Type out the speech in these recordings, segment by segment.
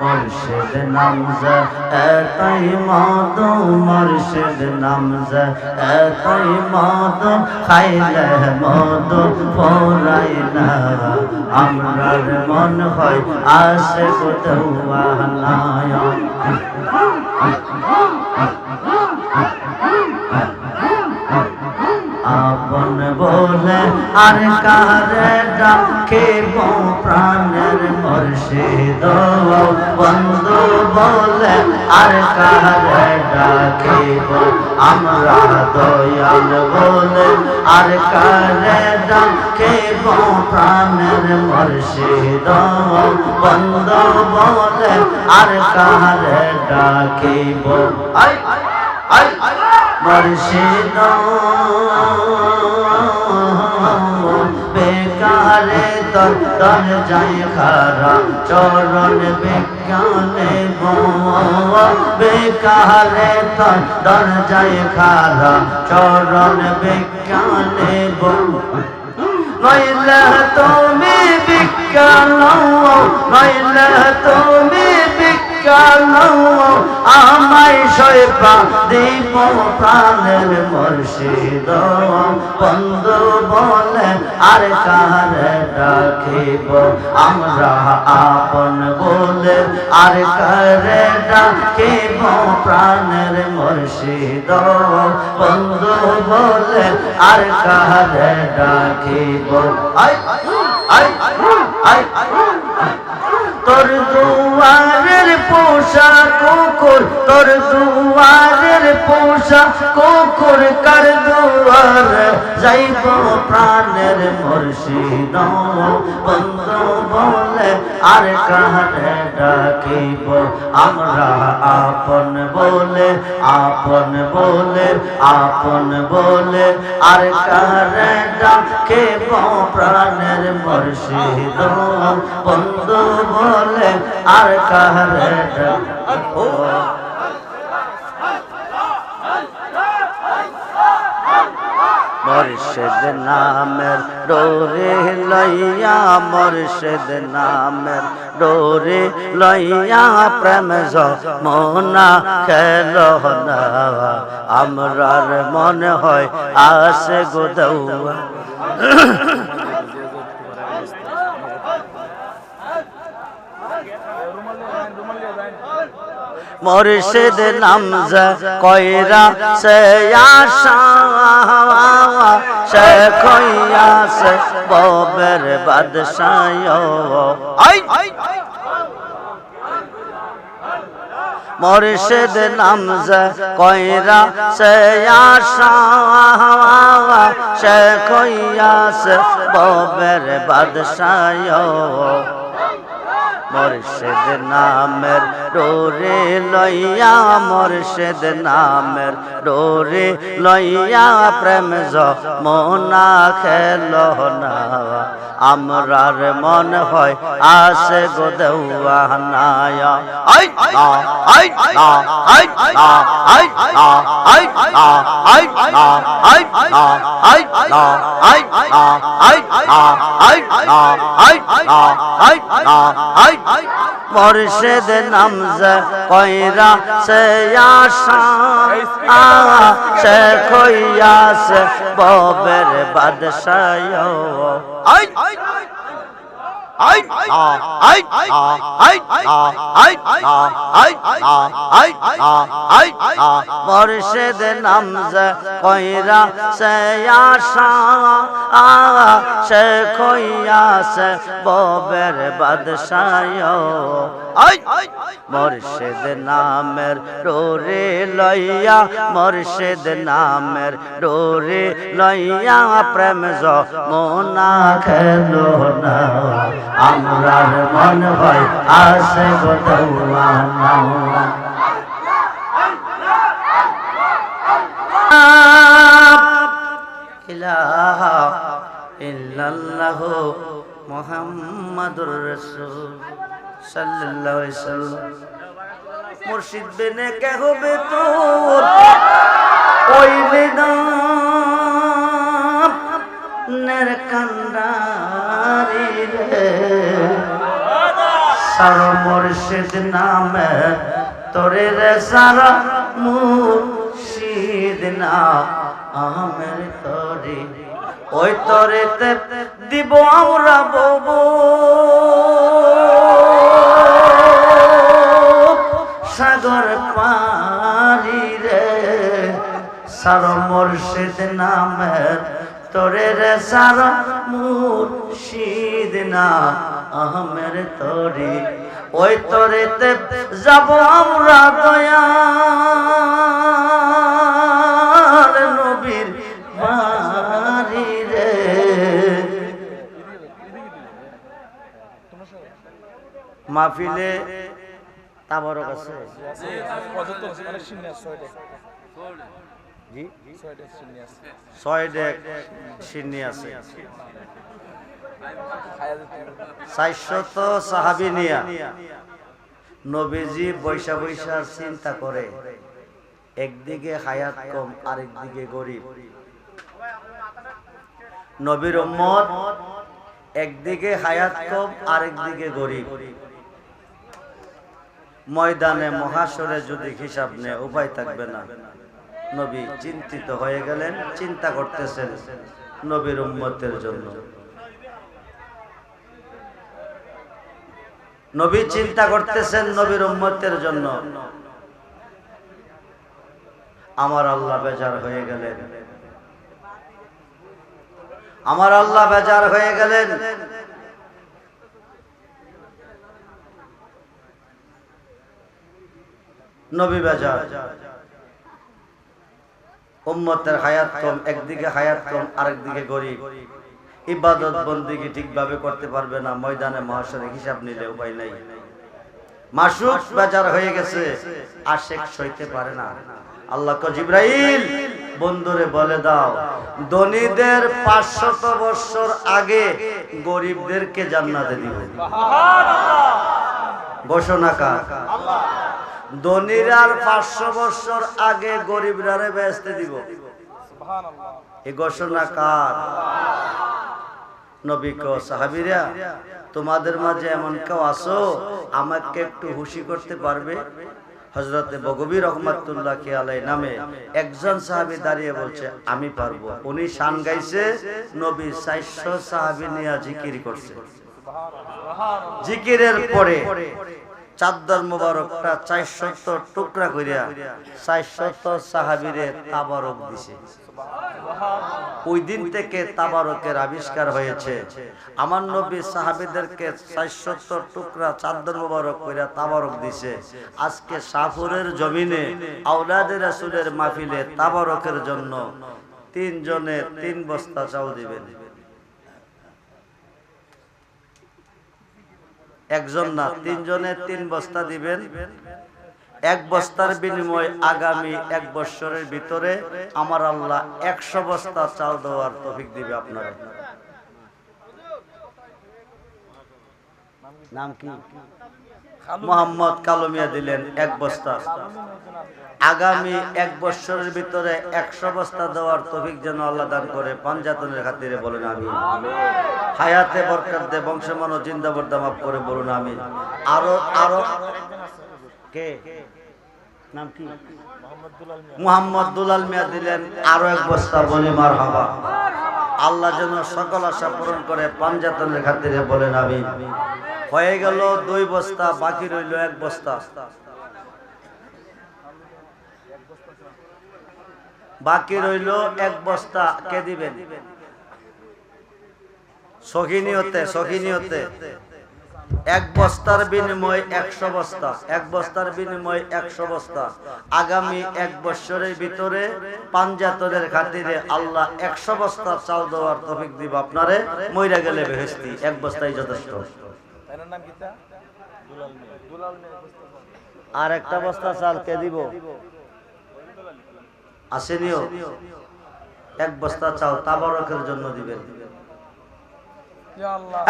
মর্শেদ নাম এতই মাদ মর্শেদ নাম এতই মাদ খাই মদ ফোরাই না। আমার মন হয় আসে কোথাও নায় আপন বলে আর কারে ডাকে প্রাণের মর্ষিদ বন্ধু বলে আর কারে ডাকে আমরা দয়াল বলে আর কারে ডাকে প্রাণের মর্ষিদ বন্ধু বলে আর কারে ডাকিব? আই আই মর্ষিদ বেকারে তর তর যায় খারা চরণ বিজ্ঞানে বেকারে তর তর যায় খারা চরণ বিজ্ঞানে নইলে তুমি বিজ্ঞান নইলে তুমি বিজ্ঞান আমায় সৈপা দিব প্রাণের মর্ষিদ বন্ধু বলে আর কারে ডাকিব আমরা আপন বলে আর কারে ডাকিব প্রাণের মর্ষিদ বন্ধু বলে আর কারে ডাকিব আই আই আই তোর দুয়ারের পোষা কুকুর, তোর দুয়ারের পোষা কুকুর কার দুয়ার? যাইব প্রাণের মুর্শিদ, বন্ধু বলে আর কাহারে ডাকিব? আমরা আপন বলে আপন বলে আপন বলে আর কাহারে ডাকিব? প্রাণের মুর্শিদ, বন্ধু বলে আর মর্ষদ নামের ডোরে লইয়া মর্ষদ নামের ডোরে লইয়া, প্রেম মনা খেল না। আমরার মনে হয় আসে গোদৌয়া মুর্শিদ নামজ কইরা সে আশা, সে কইয়া সে ববের বাদশায় আই! মুর্শিদ নামজ কইরা সে আশা, সে কইয়া সে ববের বাদশায় মুর্শিদ নামের ডোরে লইয়া মুর্শিদ নামের ডোরে লইয়া প্রেম মনা খেল না আমরার মন হয় আসে গো দেওয়া নায়া আই না আই না আই না আই না আই না আই না আই না আই না আই না আই না আই না আই না আই না আই মর্শেদ নামজ কইরা সে আশা। সে খইয়া সে ববের বাদশায় মর্শেদ নামজ কইরা সে আশা, সে কইয়া সে ববের মুর্শিদ নামের ডোরে লইয়া, মুর্শিদ নামের ডোরে লইয়া প্রেম মনা খেলো না। আমরার মন হয় আসে গোদৌয়া ইলাহা ইল্লাল্লাহ মুহাম্মাদুর রাসূল সাল্লাল্লাহু আলাইহি সাল্লাম। মুর্শিদ বেনে কে হবে তোর? ওই নিদাম নের কান্ডারি রে। সার মুর্শিদ নামে তোরে রে সারা মুর্শিদ না, আমের তরে, ওই তরেতে দিব আমরা ববু। সাগর পারি রে, সার মুর্শিদ নামের তোরে রে, সার মুর্শিদ না আহমের তরি, ওই তরেতে যাব আমরা দয়ার মাহফিলে তাবরক আছে। জি ছয় ডেক। সিন্নি আছে। চারশত সাহাবি নিয়া নবীজি বৈশা বৈশা চিন্তা করে একদিকে হায়াত কম আরেকদিকে গরিব। নবীর উম্মত একদিকে হায়াত কম আরেকদিকে গরিব। ময়দানে, মহাসরে যদি হিসাব নেয়, উপায় থাকবে না। নবী চিন্তিত হয়ে গেলেন, চিন্তা করতেছেন নবীর উম্মতের জন্য। নবী চিন্তা করতেছেন নবীর উম্মতের জন্য। আমার আল্লাহ বেজার হয়ে গেলেন। আমার আল্লাহ বেজার হয়ে গেলেন। নবী বেজার। উম্মতের হায়াত কম একদিকে হায়াত কম আরেকদিকে গরিব। ইবাদত বন্দিকে ঠিকভাবে করতে পারবে না? ময়দানে মহাসরে হিসাব নিলে উপায় নাই। মাসুক বেজার হয়ে গেছে আশেক সইতে পারে না। আল্লাহ ক জিব্রাইল বন্ধুরে বলে দাও ধনীদের পাঁচশত বছর আগে গরিবদেরকে জান্নাতে দিব। ঘোষণা কার? ধনীরার পাঁচশো বছর আগে গরিবরারে বেসতে দিব। এই ঘোষণা কার? নবী কো সাহাবিরা, তোমাদের মাঝে এমন কেউ আসো আমাকে একটু হুশি করতে পারবে? হজরতে বগবী রহমাতুল্লাহ আলাই নামে একজন সাহাবি দাঁড়িয়ে বলছে, আমি পারব। উনি শান গাইছে, নবী চারশো সাহাবি নিয়ে জিকির করছে। জিকিরের পরে চাদ্দর মোবারকটা চারশত টুকরা করিয়া চারশত সাহাবিরে তাবারক দিছে। ওই দিন থেকে তাবারকের আবিষ্কার হয়েছে। আমার নবী সাহাবিদেরকে চারশত টুকরা চাদর মোবারক করিয়া তাবারক দিছে। আজকে সাফুরের জমিনে আউলাদের রাসূলের মাহফিলে তাবারকের জন্য তিনজনে তিন বস্তা চাউল দিবেন। একজন না তিনজনে তিন বস্তা দিবেন। এক বস্তার বিনিময় আগামী এক বছরের ভিতরে আমার আল্লাহ একশো বস্তা চাল দেওয়ার তফিক দিবে আপনারা। নাম কি? মোহাম্মদ কালমিয়া দিলেন এক বস্তা। আগামী এক বছরের ভিতরে একশো বস্তা দেওয়ার তফিক যেন আল্লাহ দান করে পাঞ্জাতনের খাতিরে বলেন আমি হায়াতে বরকাত দে বংশমান ও জিন্দাবর দামাপ করে বলুন আমি আরও আরও কে? নাম কি? মুহাম্মদ দুলাল মিয়া। দিলেন আরও এক বস্তা বলি মার হাবা আল্লাহ যেন সকল আশা পূরণ করে পাঞ্জাতনের খাতিরে বলেন আমি হয়ে গেল দুই বস্তা, বাকি রইল এক বস্তা। বাকি রইল এক বস্তা, কে দিবেন? সখিনিয়তে সখিনিয়তে এক বস্তার বিনিময় একশো বস্তা, এক বস্তার বিনিময় একশো বস্তা। আগামী এক বছরের ভিতরে পাঞ্জাতনের খাতিরে আল্লাহ একশো বস্তা চাল দেওয়ার তফিক দিব আপনারে। মইরা গেলে বেহেস্তি এক বস্তাই যথেষ্ট। আর একটা বস্তা চাল কে দিব? আসেনিও। এক বস্তা চাল তাবারকের জন্য দিবেন।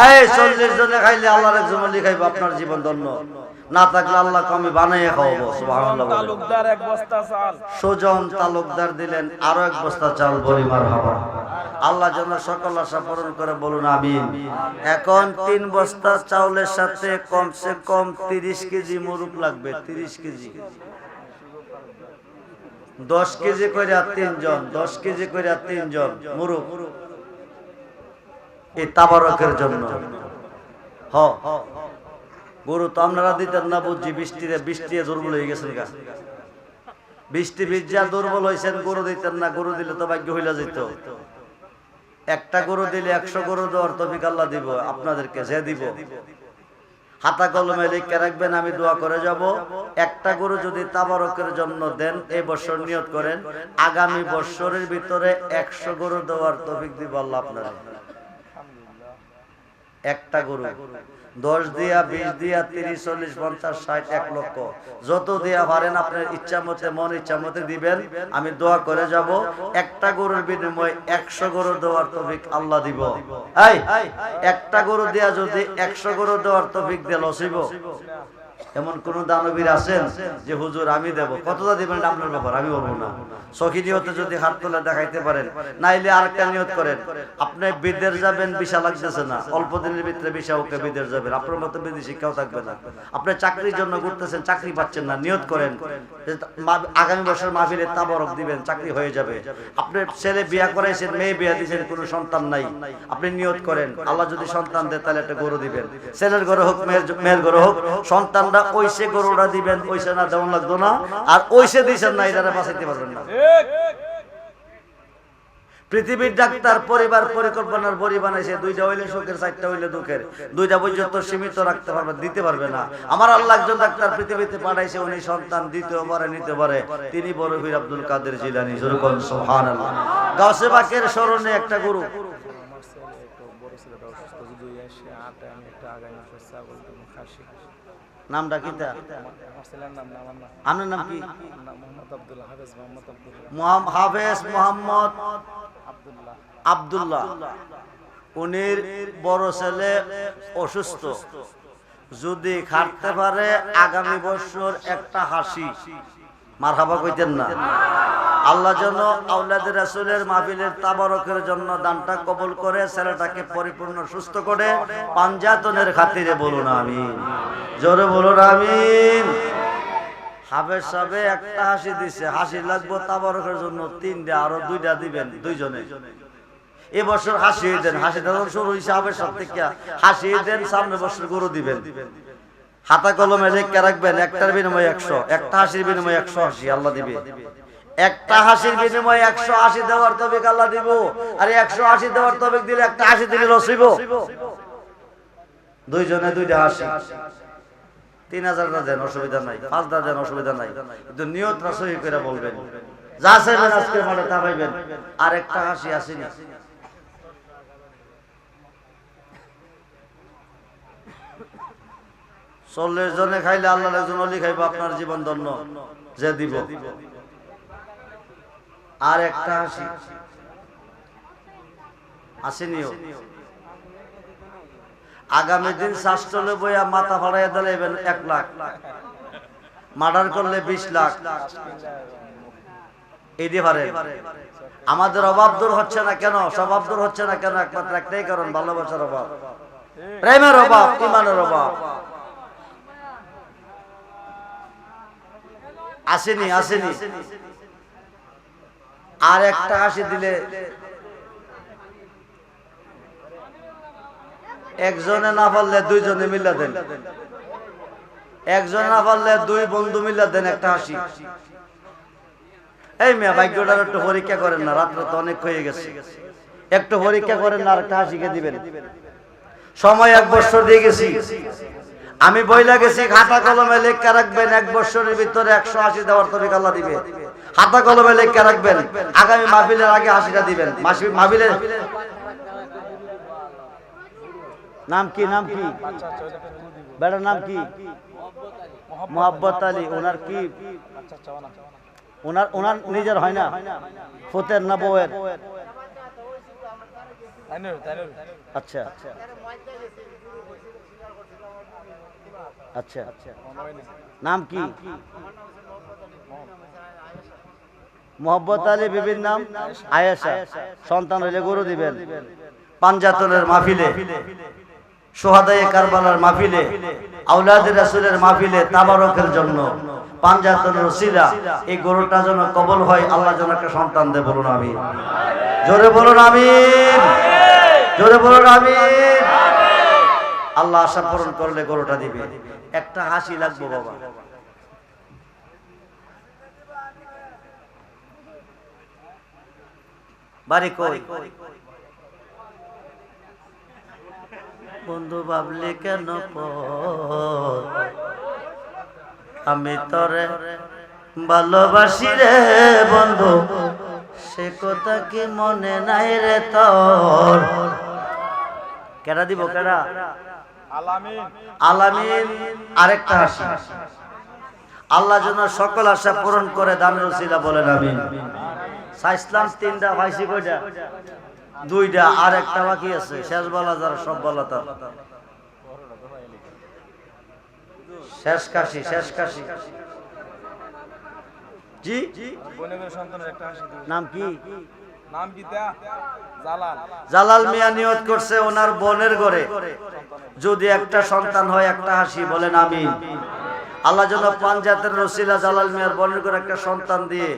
এই চল্লিশ জনে খাইলে আল্লাহর একজন খাইব আপনার জীবন ধন্য। না থাকলে আল্লাহকে আমি বানাইয়ে খাওয়াবো সুবহানাল্লাহ তালুকদার এক বস্তা চাল। সুজন তালুকদার দিলেন আরও এক বস্তা চাল পরিমার হবা আল্লাহ যেন সকল আশা পূরণ করে বলুন আমিন। এখন তিন বস্তা চাউলের সাথে কমসে কম তিরিশ কেজি মুরুক লাগবে তিরিশ কেজি। দশ কেজি করে তিনজন দশ কেজি করে তিনজন মুরুক এই তাবারকের জন্য। হ। গরু তো আপনারা দিতেন না বুঝছি বৃষ্টিতে বৃষ্টি দুর্বল হয়ে গেছেন গা। বৃষ্টি ভিজা দুর্বল হয়েছেন, গরু দিতেন না, গরু দিলে তো ভাগ্য হইলা যেত একটা গরু দিলে একশো গরু দেওয়ার তফিক আল্লাহ দিব, আপনাদেরকে যে দিব। হাতা কলমে লিখে রাখবেন, আমি দোয়া করে যাব। একটা গরু যদি তাবারকের জন্য দেন এই বছর নিয়ত করেন, আগামী বছরের ভিতরে একশো গরু দেওয়ার তফিক দিব আল্লাহ আপনারা একটা গরু। দশ দিয়া বিশ দিয়া তিরিশ, চল্লিশ, পঞ্চাশ, ষাট, এক লক্ষ। যত দিয়া পারেন আপনার ইচ্ছা মতে, মন ইচ্ছা মতে দিবেন। আমি দোয়া করে যাব। একটা গরুর বিনিময়ে একশো গরু দেওয়ার তফিক আল্লাহ দিব। একটা গরু দিয়া যদি একশো গরু দেওয়ার তফিক দিয়ে লসিব এমন কোন দানবীর আছেন যে, হুজুর, আমি দেব। কতটা দিবেন আপনার ব্যাপার? আমি বলব না। সখী নিয়তে যদি হাত তোলা দেখাইতে পারেন, নাইলে আরেকটা নিয়ত করেন। আপনি বিদেশ যাবেন বিশা লাগতেছে না। অল্প দিনের ভিতরে বিশা ওকে বিদেশ যাবেন। আপনার মতো বিদেশি কেউ থাকবে না। আপনি চাকরির জন্য ঘুরতেছেন, চাকরি পাচ্ছেন না, নিয়ত করেন। আগামী বছর মাহফিলে তাবরক দিবেন, চাকরি হয়ে যাবে। আপনি ছেলে বিয়া করাইছেন, মেয়ে বিয়া দিয়েছেন কোনো সন্তান নাই। আপনি নিয়ত করেন। আল্লাহ যদি সন্তান দেয়, তাহলে একটা গরু দিবেন। ছেলের ঘরে হোক, মেয়ের মেয়ের হোক সন্তানরা ওইসে গরুটা দিবেন, ওইসে না দেওয়ান লাগতো না, আর ওইসে দিয়েছেন না এটারে বাঁচাইতে পারবেন না। পৃথিবীর ডাক্তার, পরিবার পরিকল্পনার বড়ি বানাইছে, দুইটা হইলে সুখের চারটা হইলে দুঃখের। দুইটা পর্যন্ত সীমিত রাখতে পারবে, দিতে পারবে না। আমার আল্লাহ একজন ডাক্তার পৃথিবীতে পাঠাইছে উনি সন্তান, দ্বিতীয় বারে, নিতে পারে। তিনি বড় বীর আব্দুল কাদের জিলানি যেরকম সুবহানাল্লাহ। গাউসে বাকের স্মরণে একটা গুরু আমার ছেলে একটু বড় ছেলেটা অসুস্থ যদি এসে আটে আমি একটা আগামী বছর ছাগল দেবো খাসি নামটা নাম আপনার নাম কি? হাফেজ মোহাম্মদ আব্দুল্লাহ। উনির বড় ছেলে অসুস্থ। যদি খাটতে পারে, আগামী বছর একটা হাসি। মারহাবা কইতেন না। আল্লাহ যেন আউলাদের রাসূলের মাহফিলের তাবারকের জন্য দানটা কবুল করে, ছেলেটাকে পরিপূর্ণ সুস্থ করে পাঞ্জাতনের খাতিরে বলুন, আমিন। জোরে বলুন সাহেবে একটা হাসি দিছে, হাসি তিনটা দুইটা দিবেন, দুইজনে। হাসি হাসি হাসি গরু দিবেন। হাতা কলমে লেখা রাখবেন, একটার বিনিময়ে একশো, একটা হাসির বিনিময়ে একশো হাসি, আল্লাহ দিবে। একটা হাসির বিনিময়ে একশো আশি দেওয়ার তবিক আল্লাহ দিব। আর একশো আশি দেওয়ার তবিক দিলে একটা হাসি দিলে রসিব দুইজনে দুইটা হাসি। তিন হাজারটা দেন, অসুবিধা নাই। পাঁচটা দেন, অসুবিধা নাই। কিন্তু নিয়তটা সহি করে বলবেন। যা চাইবেন আজকে মাঠে তা পাইবেন। আর একটা হাসি আসেনি চল্লিশ জনে খাইলে আল্লাহ একজন অলি খাইব আপনার জীবন ধন্য। যে দিব। আর একটা হাসি আসেনিও। আগামী দিন শাস্ত্রলে বইয়া মাথা ফাড়াইয়া দিলেন এক লাখ। মার্ডার করলে বিশ লাখ। এই দিয়ে পারে আমাদের অভাব দূর হচ্ছে না কেন? স্বভাব দূর হচ্ছে না কেন? একমাত্র একটাই কারণ, ভালোবাসার অভাব। প্রেমের অভাব, ইমানের অভাব। আসেনি আসেনি। আর একটা হাসি দিলে একজনে না পারলে দুইজনে মিলা দেন। একজনে না পারলে দুই বন্ধু মিল্লা দেন একটা হাসি। এই মেয়ে ভাগ্যটার একটু পরীক্ষা করেন না, রাত্রে তো অনেক হয়ে গেছে। একটু পরীক্ষা করেন না, আর একটা হাসিকে দিবেন? সময় এক বছর দিয়ে গেছি। আমি বইলা গেছি, খাতা কলমে লেখা রাখবেন, এক বছরের ভিতরে একশো আশি দেওয়ার তরিক আল্লাহ দিবে। খাতা কলমে লেখা রাখবেন। আগামী মাহফিলের আগে হাসিটা দিবেন। মাহফিলের নাম কি নাম কি? বেটার নাম কি? মোহাব্বত আলী। ওনার কি? ওনা ওনার ওনার নিজের হয় না। ফতের না বউয়ের? আচ্ছা। আচ্ছা। নাম কি? মোহাম্মদ আলী বিবির নাম আয়েশা। সন্তান হইলে গরু দিবেন। পাঞ্জাতনের মাহফিলে সোহাদায়ে কারবালার মাহফিলে আউলাদের রাসূলের মাহফিলে তাবারকের জন্য পাঞ্জাতনের ওসিলা এই গরুটা যেন কবল হয় আল্লাহ যেন একটা সন্তান দে বলুন আমি জোরে বলুন আমিন। জোরে বলুন আমিন। আল্লাহ আশা পূরণ করলে গরুটা দিবে। একটা হাসি লাগবো বাবা। বাড়ি কই? বন্ধু ভাবলি কেন? আমি তরে ভালোবাসি রে বন্ধু সে কথা কি মনে নাই রে তোর? কেডা দিব কেডা আলামিন। আলামিন আরেকটা হাসি। আল্লাহ যেন সকল আশা পূরণ করে দানের ওসিলা বলেন আমি সাইসলাম তিনটা ভাইসি কয়টা? দুইটা আর একটা বাকি আছে। শেষ বলা যার সব বলা তার। শেষ কাশি শেষ কাশি। জি। নাম কি? জালাল। মিয়া নিয়ত করছে ওনার বোনের ঘরে। যদি একটা সন্তান হয় একটা হাসি বলেন আমি আল্লাহ যেন পাঞ্জাতের রসিলা জালাল মিয়ার বোনের ঘরে একটা সন্তান দিয়ে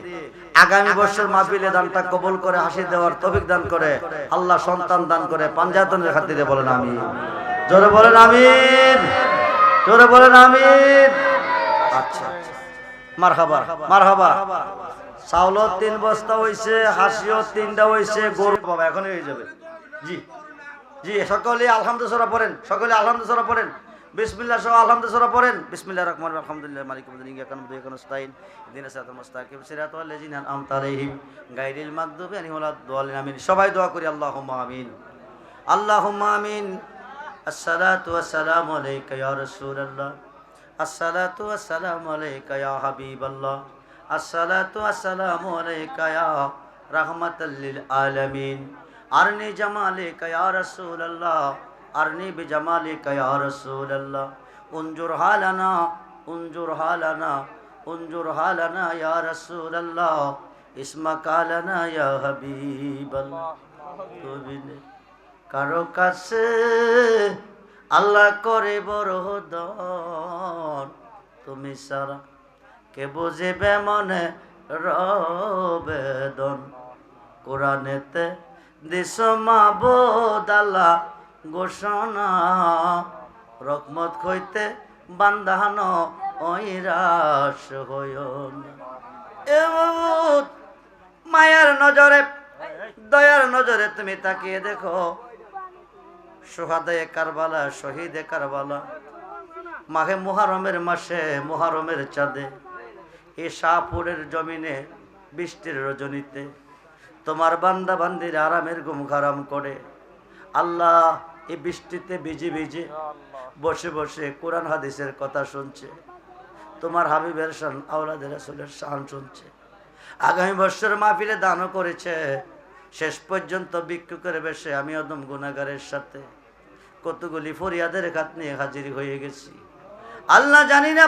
আগামী বছর মাহফিলে দানটা কবুল করে, হাসি দেওয়ার তফিক দান করে, আল্লাহ সন্তান দান করে পাঞ্জাতনের খাতিরে বলেন আমি জোরে বলেন আমিন। জোরে বলেন আমিন। আচ্ছা। মারহাবা মারহাবা। চাউলও তিন বস্তা হইছে, হাসিও তিনটা হইছে, গরু বাবা, এখনই হয়ে যাবে। জি। জি সকলে আলহামদুলিল্লাহ পড়েন সকলে আলহামদুলিল্লাহ পড়েন। বিসমিল্লাহ সহ আলহামদুলিল্লাহ পড়েন। বিসমিল্লাহ রহমান আলহামদুলিল্লাহ মালিক ইয়া স্তাইন দিন মুস্তাকিম, সিরাতাল লাযিনা আন'আমতা আলাইহিম, গায়রিল মাগদুবি আলাইহিম ওয়ালাদ-দাল্লিন আমিন। সবাই দোয়া করি, আল্লাহুম্মা আমিন। আল্লাহুম্মা আমিন। আসসালাতু ওয়াসসালামু আলাইকা ইয়া রাসূলুল্লাহ। আসসালাতু ওয়াসসালামু আলাইকা ইয়া হাবিবাল্লাহ। আসসালাতু ওয়াসসালামু আলাইকা ইয়া রাহমাতাল লিল আলামিন। আরনি জামালিকা ইয়া রাসূলুল্লাহ। আরনি বিজামালিকা ইয়া রাসূলুল্লাহ, উনজুর হালানা উনজুর হালানা উনজুর হালানা ইয়া রাসূলুল্লাহ, ইসমা লানা ইয়া তুবিনে কারও কাছে আল্লাহ করে বড় তুমি সারা কে বুঝিবে মনে রবেদন কোরআনেতে দিস মাবুদ আল্লাহ ঘোষণা, রকমত হইতে বান্ধান ঐরাস এ মায়ার নজরে, দয়ার নজরে তুমি তাকিয়ে দেখো। সোহাদে কারবালা, শহীদে কারবালা, মাঘে মুহারমের মাসে, মুহারমের চাঁদে এ শাহপুরের জমিনে, বৃষ্টির রজনীতে। তোমার বান্দা বান্দির আরামের ঘুম খারাম করে। আল্লাহ এই বৃষ্টিতে ভিজে ভিজে বসে বসে কোরআন হাদিসের কথা শুনছে। তোমার হাবিবের শান আওলাদের আসলের শান শুনছে। আগামী বছর মাহফিলে দানও করেছে। শেষ পর্যন্ত বিক্ষু করে বেশে আমি অদম গুণাগারের সাথে কতগুলি ফরিয়াদের খাত নিয়ে হাজির হয়ে গেছি। আল্লাহ জানি না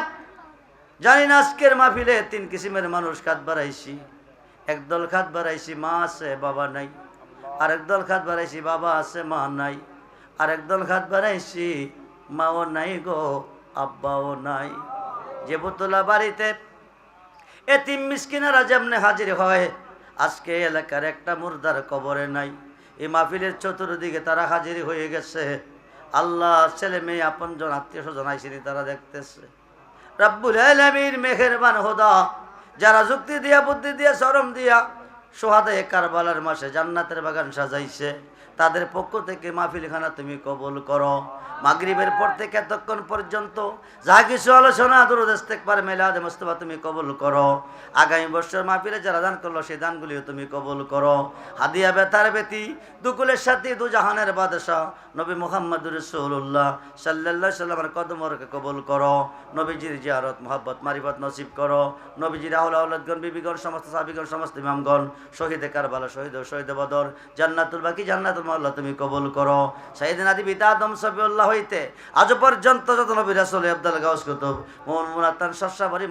জানি না আজকের মাহফিলে তিন কিসিমের মানুষ খাত বাড়াইছি। একদল খাত বাড়াইছি মা আছে, বাবা নাই। আরেক দল খাত বাড়াইছি বাবা আছে, মা নাই। আরেক দল খাত বাড়াইছি মাও নাই গো, আব্বাও নাই। যে বোতলা বাড়িতে এতিম মিসকিনারা যেমনে হাজির হয়, আজকে এলাকার একটা মুর্দার কবরে নাই। এই মাহফিলের চতুর্দিকে তারা হাজির হয়ে গেছে। আল্লাহ ছেলে মেয়ে আপনজন আত্মীয় স্বজন আইসিনি, তারা দেখতেছে। রাব্বুল আলামিন মেহেরবান হোদা, যারা যুক্তি দিয়া, বুদ্ধি দিয়া শরম দিয়া সোহাদে কারবালার মাসে জান্নাতের বাগান সাজাইছে। তাদের পক্ষ থেকে মাহফিলখানা তুমি কবুল করো। মাগরিবের পর থেকে এতক্ষণ পর্যন্ত যা কিছু আলোচনা দূরদেশ পার মেলাদ, মোস্তফা তুমি কবুল করো। আগামী বছর মাহফিলে যারা দান করল, সেই দানগুলিও তুমি কবুল করো। হাদিয়া বেতার বেতি দুকুলের সাথে দু জাহানের বাদশাহ নবী মোহাম্মদ রসুল্লাহ সাল্লাহ সাল্লামের কদমরকে কবুল করো। নবীজির জিয়ারত, মোহাব্বত, মারিফত নসিব করো। নবীজির আউল আউলাদগণ বিবিগণ, সমস্ত সাবিগণ সমস্ত ইমামগণ, শহীদে কারবালা, শহীদ শহীদ বদর, জান্নাতুল বাকি জান্নাতুল তোমার আল্লাহ তুমি কবুল করো। সাইদিন আদি পিতা আদম সফিউল্লাহ হইতে। আজ পর্যন্ত যত নবী রাসুল আব্দাল গাউস কুতুব মোহন মুরাত্তান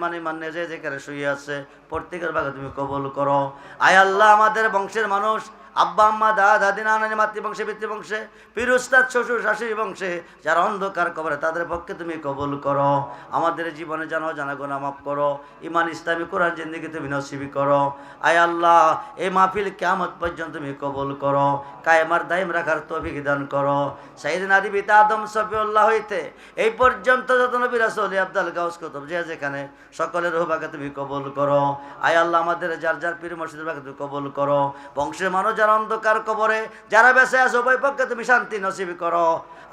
মানে মানে যে যেখানে শুয়ে আছে, প্রত্যেকের ভাগে তুমি কবুল করো। আয় আল্লাহ আমাদের বংশের মানুষ আব্বা, আম্মা, দাদা দাদি নানানি মাতৃবংশে, পিতৃবংশে পিরুস্তাদ শ্বশুর, শাশুড়ি বংশে, যারা অন্ধকার কবরে, তাদের পক্ষে তুমি কবুল করো। আমাদের জীবনে জানো, জানা গোনা মাফ করো। ইমান ইসলামী কোরআন জিন্দিগি তুমি নসিবি করো। আয় আল্লাহ, এই মাহফিল কেমত পর্যন্ত তুমি কবুল করো। কায়েমার দাইম রাখার তৌফিক দান করো। সাইদিন আদি পিতা আদম সফিউল্লাহ হইতে, এই পর্যন্ত যত নবী রাসূল আব্দুল গাউস কুতুব যে যেখানে, সকলের রুবাকে তুমি কবুল করো। আয় আল্লাহ, আমাদের যার যার পীর মসজিদের তুমি কবুল করো। বংশের মানুষ যারা অন্ধকার কবরে, যারা বেঁচে আছে, উভয় পক্ষে তুমি শান্তি নসিব করো।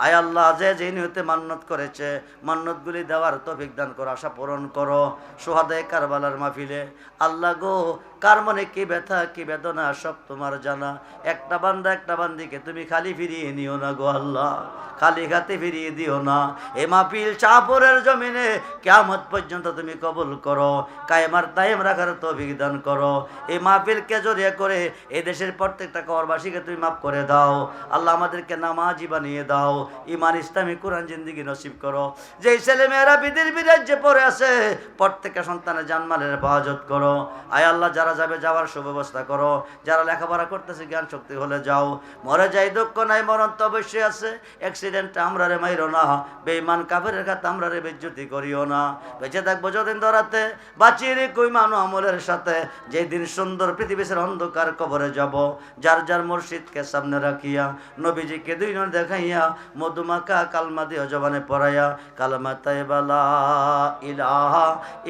আয় আল্লাহ, যে যে নিহতে মান্নত করেছে, মান্নতগুলি দেওয়ার তো দান করো, আশা পূরণ করো। সোহাদে কারবালার মাহফিলে, আল্লাহ গো কার মনে কি ব্যথা, কি বেদনা, সব তোমার জানা। একটা বান্দা, একটা বান্দিকে তুমি খালি ফিরিয়ে নিও না গো আল্লাহ। খালি হাতে ফিরিয়ে দিও না। এ মাহফিল চাপরের জমিনে কেমত পর্যন্ত তুমি কবুল করো। কায়েমার দায়েম রাখার তৌফিক দান করো। এই মাহফিলকে জড়িয়ে করে এই দেশের প্রত্যেকটা করবাসীকে তুমি মাফ করে দাও। আল্লাহ আমাদেরকে নামাজি বানিয়ে দাও। ইমান ইসলামী কোরআন জিন্দিগি নসিব করো। যেই ছেলে মেয়েরা বিদির বিরাজ্যে পড়ে আছে, প্রত্যেকটা সন্তানের জানমালের হেফাজত করো। আয় আল্লাহ, যারা যাবে যাওয়ার সুব্যবস্থা করো। যারা লেখাপড়া করতেছে জ্ঞান শক্তি হলে যাও। মরে যাই, দুঃখ নাই, মরণ তো অবশ্যই আছে। অ্যাক্সিডেন্ট আমরা রে মাইরো না। বেইমান কাফের খাত আমরা রে বেজ্জতি করিও না। বেঁচে থাকব যদিন ধরাতে বাঁচিয়ে রে কই মানো আমলের সাথে। যেই দিন সুন্দর পৃথিবীর অন্ধকার কবরে যাব। যার যার মুর্শিদকে সামনে রাখিয়া, নবীজিকে দুই জন দেখাইয়া মধুমাকা কালমা দিয়ে জবানে পড়াইয়া কালমা তাইবালা ইলাহা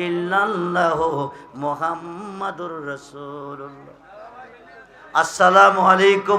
ইল্লাল্লাহ মুহাম্মাদুর রাসূলুল্লাহ। আসসালামু আলাইকুম